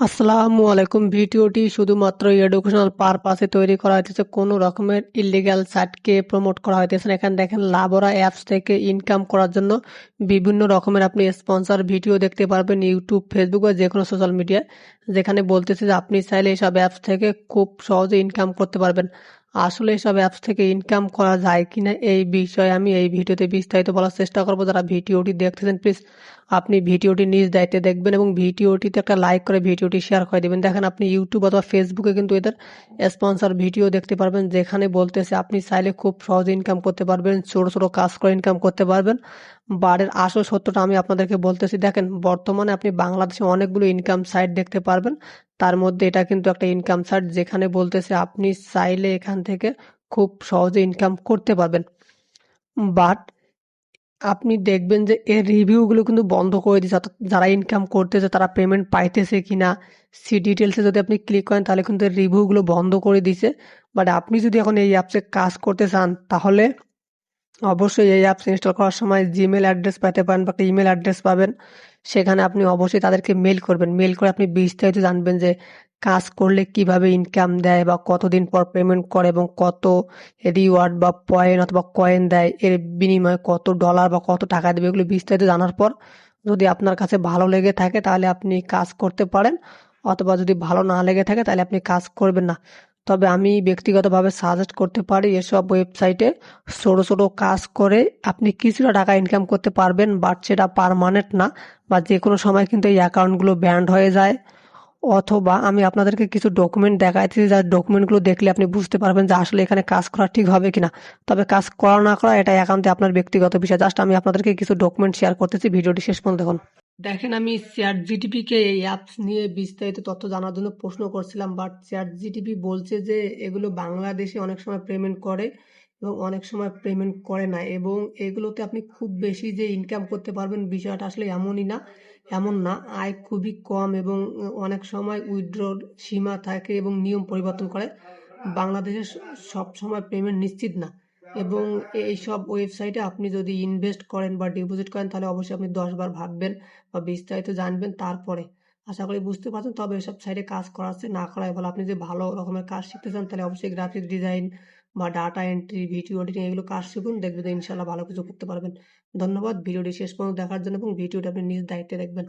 আসসালামু আলাইকুম। ভিডিওটি শুধুমাত্র এডুকেশনাল পারপাসে তৈরি করা হয়েছে কোনো রকমের ইলিগ্যাল সাইটকে প্রমোট করা হইতেছে না। এখানে দেখেন লাভরা অ্যাপস থেকে ইনকাম করার জন্য বিভিন্ন রকমের আপনি স্পন্সর ভিডিও দেখতে পারবেন ইউটিউব, ফেসবুক বা যে কোনো সোশ্যাল মিডিয়ায়। যেখানে বলতেছে যে আপনি চাইলে এইসব অ্যাপস থেকে খুব সহজে ইনকাম করতে পারবেন। আসলে এসব অ্যাপস থেকে ইনকাম করা যায় কিনা এই বিষয়ে আমি এই ভিডিওতে বিস্তারিত বলার চেষ্টা করব। যারা ভিডিওটি দেখতেছেন প্লিজ আপনি ভিডিওটি নিজ দায়িত্বে দেখবেন এবং ভিডিওটিতে একটা লাইক করে ভিডিওটি শেয়ার করে দেবেন। দেখেন আপনি ইউটিউব অথবা ফেসবুকে কিন্তু এদের স্পন্সর ভিডিও দেখতে পারবেন, যেখানে বলতেছে আপনি চাইলে খুব সহজে ইনকাম করতে পারবেন, ছোটো ছোটো কাজ করে ইনকাম করতে পারবেন। বারের আসল সত্যটা আমি আপনাদেরকে বলতেছি, দেখেন বর্তমানে আপনি বাংলাদেশে অনেকগুলো ইনকাম সাইট দেখতে পারবেন। তার মধ্যে এটা কিন্তু একটা ইনকাম সার্ট যেখানে বলতেছে আপনি চাইলে এখান থেকে খুব সহজে ইনকাম করতে পারবেন। বাট আপনি দেখবেন যে এর রিভিউগুলো কিন্তু বন্ধ করে দিচ্ছে অর্থাৎ যারা ইনকাম করতেছে, তারা পেমেন্ট পাইতেছে কিনা, সি ডিটেলসে যদি আপনি ক্লিক করেন, তাহলে কিন্তু এর রিভিউগুলো বন্ধ করে দিছে বাট আপনি যদি এখন এই অ্যাপসে কাজ করতে চান, তাহলে অবশ্যই এই অ্যাপস ইনস্টল করার সময় জিমেল অ্যাড্রেস পেতে পারেন বা একটা ইমেল অ্যাড্রেস পাবেন। সেখানে আপনি অবশ্যই তাদেরকে মেল করবেন। মেল করে আপনি বিস্তারিত জানবেন যে কাজ করলে কীভাবে ইনকাম দেয় বা কতদিন পর পেমেন্ট করে এবং কত রিওয়ার্ড বা পয়েন্ট অথবা কয়েন দেয়, এর বিনিময়ে কত ডলার বা কত টাকা দেবে এগুলো বিস্তারিত জানার পর যদি আপনার কাছে ভালো লেগে থাকে তাহলে আপনি কাজ করতে পারেন, অথবা যদি ভালো না লেগে থাকে তাহলে আপনি কাজ করবেন না। তবে আমি ব্যক্তিগতভাবে সাজেস্ট করতে পারি এসব ওয়েবসাইটে ছোটো ছোটো কাজ করে আপনি কিছুটা টাকা ইনকাম করতে পারবেন বাট সেটা পারমানেন্ট না বা যে কোনো সময় কিন্তু এই অ্যাকাউন্টগুলো ব্যান্ড হয়ে যায়। অথবা আমি আপনাদেরকে কিছু ডকুমেন্ট দেখাইতেছি যার ডকুমেন্টগুলো দেখলে আপনি বুঝতে পারবেন যে আসলে এখানে কাজ করা ঠিক হবে কিনা। তবে কাজ করা না করা এটা একান্তে আপনার ব্যক্তিগত বিষয়। জাস্ট আমি আপনাদেরকে কিছু ডকুমেন্ট শেয়ার করতেছি, ভিডিওটি শেষ পর্যন্ত দেখুন। দেখেন আমি চ্যাট জিটিপিকে এই অ্যাপস নিয়ে বিস্তারিত তথ্য জানার জন্য প্রশ্ন করছিলাম বাট চ্যাট জিটিপি বলছে যে এগুলো বাংলাদেশে অনেক সময় পেমেন্ট করে এবং অনেক সময় পেমেন্ট করে না এবং এগুলোতে আপনি খুব বেশি যে ইনকাম করতে পারবেন বিষয়টা আসলে এমনই না, এমন না। আয় খুবই কম এবং অনেক সময় উইথড্রর সীমা থাকে এবং নিয়ম পরিবর্তন করে। বাংলাদেশে সব সময় পেমেন্ট নিশ্চিত না। এবং এই সব ওয়েবসাইটে আপনি যদি ইনভেস্ট করেন বা ডিপোজিট করেন, তাহলে অবশ্যই আপনি দশবার ভাববেন বা বিস্তারিত জানবেন তারপরে। আশা করি বুঝতে পারছেন, তবে এসব সাইডে কাজ করাচ্ছে না করাই ভালো আপনি যদি ভালো রকমের কাজ শিখতে চান, তাহলে অবশ্যই গ্রাফিক ডিজাইন বা ডাটা এন্ট্রি ভিডিও এডিটিং এগুলো কাজ শিখুন। দেখবেন ইনশাল্লাহ ভালো কিছু করতে পারবেন। ধন্যবাদ। ভিডিওটি শেষ পর্যন্ত দেখার জন্য এবং ভিডিওটি আপনি নিজ দায়িত্বে দেখবেন